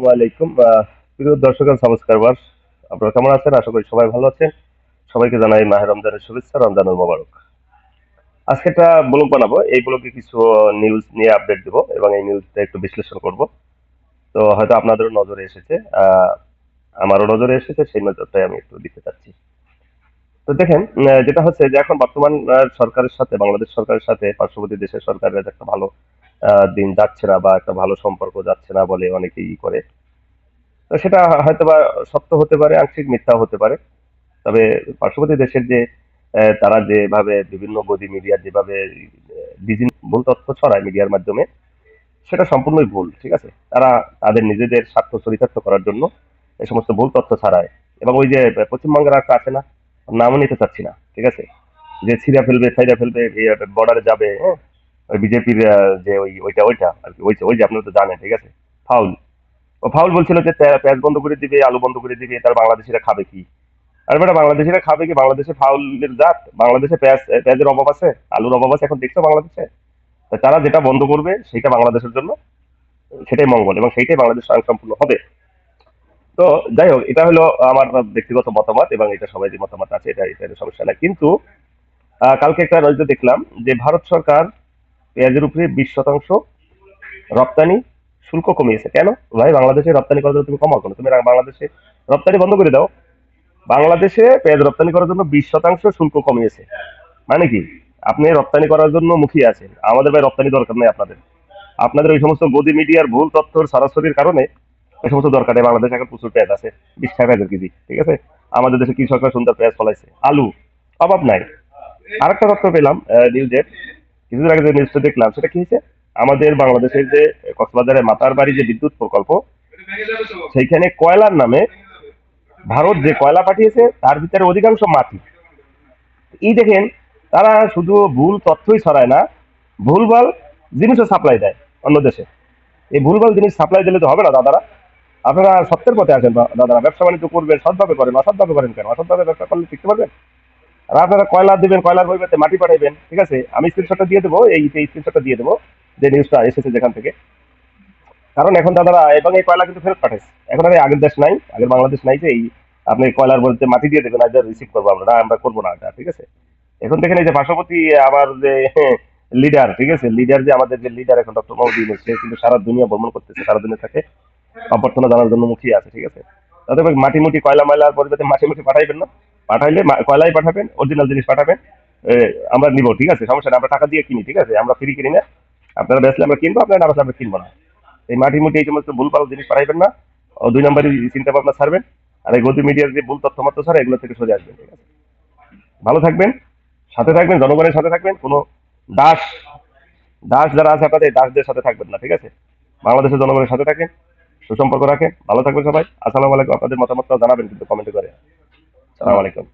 আসসালামু প্রিয় দর্শক আপনারা কেমন আছেন? আশা করি সবাই ভালো আছেন। সবাইকে জানাই মাহে রমজানের শুভেচ্ছা রমজানুল মোবারক। আজকে একটা ব্লগ বানাবো। এই ব্লগে কিছু নিউজ নিয়ে আপডেট দিব এবং এই নিউজটা একটু বিশ্লেষণ করব। তো হয়তো আপনাদেরও নজরে এসেছে। আমারও নজরে এসেছে, সেই নজরটাই আমি একটু দিতে চাচ্ছি। তো দেখেন যেটা হচ্ছে যে এখন বর্তমান সরকারের সাথে, বাংলাদেশ সরকারের সাথে, পার্শ্ববর্তী দেশের সরকারের একটা ভালো দিন যাচ্ছে না বা একটা ভালো সম্পর্ক যাচ্ছে না বলে অনেকেই করে। তো সেটা হয়তো বা সত্য হতে পারে, আংশিক মিথ্যা হতে পারে। তবে পার্শ্ববর্তী দেশের যে তারা যেভাবে বিভিন্ন গদি মিডিয়া যেভাবে ভুল তথ্য ছড়ায় মিডিয়ার মাধ্যমে, সেটা সম্পূর্ণই ভুল, ঠিক আছে? তারা তাদের নিজেদের স্বার্থ চরিতার্থ করার জন্য এই সমস্ত ভুল তথ্য ছাড়ায়। এবং ওই যে পশ্চিমবঙ্গের একটা আছে না, নামও নিতে চাচ্ছি না, ঠিক আছে? যে ছিঁড়া ফেলবে ছাইরা ফেলবে বর্ডারে যাবে হ্যাঁ? ওই বিজেপির যে ওই, ওইটা ওইটা আর কি, ওই যে- আপনারা তো জানেন, ঠিক আছে? ফাউল। ও ফাউল বলছিল যে পেঁয়াজ বন্ধ করে দিবে, আলু বন্ধ করে দিবে, তার বাংলাদেশিরা খাবে কি? আর বেটা, বাংলাদেশিরা খাবে কি? বাংলাদেশে ফাউলের জাত, বাংলাদেশে পেঁয়াজ পেঁয়াজের অভাব আছে, আলুর অভাব আছে, এখন দেখছ বাংলাদেশে? তারা যেটা বন্ধ করবে সেটা বাংলাদেশের জন্য, সেটাই মঙ্গল এবং সেইটাই বাংলাদেশ স্বয়ংসম্পূর্ণ হবে। তো যাই হোক, এটা হলো আমার ব্যক্তিগত মতামত এবং এটা সবাই যে মতামত আছে, এটা এটা সমস্যা না কিন্তু কালকে একটা নজরে দেখলাম যে ভারত সরকার পেঁয়াজের উপরে বিশ শতাংশ রপ্তানি শুল্ক কমিয়েছে। কেন? ভাই, বাংলাদেশে রপ্তানি করার জন্য তুমি কমাও কেন তুমি বাংলাদেশে রপ্তানি বন্ধ করে দাও। বাংলাদেশে পেঁয়াজ রপ্তানি করার জন্য বিশ শতাংশ শুল্ক কমিয়েছে। মানে কি? আপনি রপ্তানি করার জন্য মুখিয়ে আছেন। আমাদের ভাই রপ্তানি দরকার নেই আপনাদের। আপনাদের ওই সমস্ত গদি মিডিয়ার ভুল তথ্যর সরাসরির কারণে এই সমস্ত দরকার নেই। বাংলাদেশে এখন প্রচুর পেঁয়াজ আছে, বিশ টাকা পেঁয়াজের কেজি, ঠিক আছে? আমাদের দেশে কৃষকরা সুন্দর পেঁয়াজ ফলাইছে। আলু, অভাব নাই। আরেকটা তথ্য পেলাম নিউজের কিছুদিন আগে যে নিউজটা দেখলাম, সেটা কি হয়েছে? আমাদের বাংলাদেশের যে কক্সবাজারের মাতার বাড়ি যে বিদ্যুৎ প্রকল্প, সেইখানে কয়লার নামে ভারত যে কয়লা পাঠিয়েছে, তার ভিতরে অধিকাংশ মাটি। এই দেখেন, তারা শুধু ভুল তথ্যই ছড়ায় না, ভুলভাল জিনিসও সাপ্লাই দেয় অন্য দেশে। এই ভুলভাল জিনিস সাপ্লাই দিলে তো হবে না দাদারা। আপনারা সত্যের পথে আছেন দাদারা, ব্যবসা বাণিজ্য করবেন, সৎভাবে করেন, অসৎভাবে করেন কেন? অসৎভাবে ব্যবসা করলে শিখতে পারবেন? আর আপনারা কয়লা দিবেন কয়লার পরিবর্তে মাটি পাঠাইবেন ঠিক আছে? আমি স্ক্রিনশটটা দিয়ে দেবো এই স্ক্রিনশটটা দিয়ে দেবো যে নিউজটা এসেছে যেখান থেকে। কারণ এখন দাদারা এবং এই কয়লা কিন্তু ফেরত পাঠাইছে। এখন আর আগের দেশ নাই আগের বাংলাদেশ নাই যে এই আপনি কয়লার বলতে মাটি দিয়ে দেবেন আজ রিসিভ করব আমরা আমরা করব না ঠিক আছে? এখন দেখেন এই যে পার্শ্ববর্তী আমার যে লিডার ঠিক আছে? লিডার যে আমাদের যে লিডার এখন ডক্টর মোহাম্মদ ইউনূস, সে কিন্তু সারা দুনিয়া ভ্রমণ করতেছে সারা দুনিয়া থাকে অভ্যর্থনা জানার জন্য মুখিয়ে আছে ঠিক আছে? তাতে মাটি মুটি কয়লা ময়লার পরিবর্তে মাটি মুটি পাঠাইবেন না? পাঠাইলে কয়লাই পাঠাবেন অরিজিনাল জিনিস পাঠাবেন আমরা নিব, ঠিক আছে? সমস্যা আমরা টাকা দিয়ে কিনি, ঠিক আছে? আমরা ফ্রি কিনি না। আপনারা বেসলে আমরা কিনবো, আপনারা না বেচলে আমরা কিনবো না। এই মাটি মুটি এই সমস্ত ভুলভাল জিনিস পাঠাইবেন না, ও দুই নম্বরই চিন্তা ভাবনা ছাড়বেন, আর এই গতি মিডিয়ার যে ভুল তথ্য মাত্র ছাড়া, এগুলো থেকে সরে আসবেন, ঠিক আছে? ভালো থাকবেন, সাথে থাকবেন, জনগণের সাথে থাকবেন, কোনো দাস দাস যারা আছে আপনাদের, দাসদের সাথে থাকবেন না, ঠিক আছে? বাংলাদেশের জনগণের সাথে থাকেন, সুসম্পর্ক রাখেন, ভালো থাকবেন সবাই। আসসালামু আলাইকুম, আপনাদের মতামতটা জানাবেন কিন্তু কমেন্ট করে। আসসালামু আলাইকুম